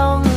ต้อง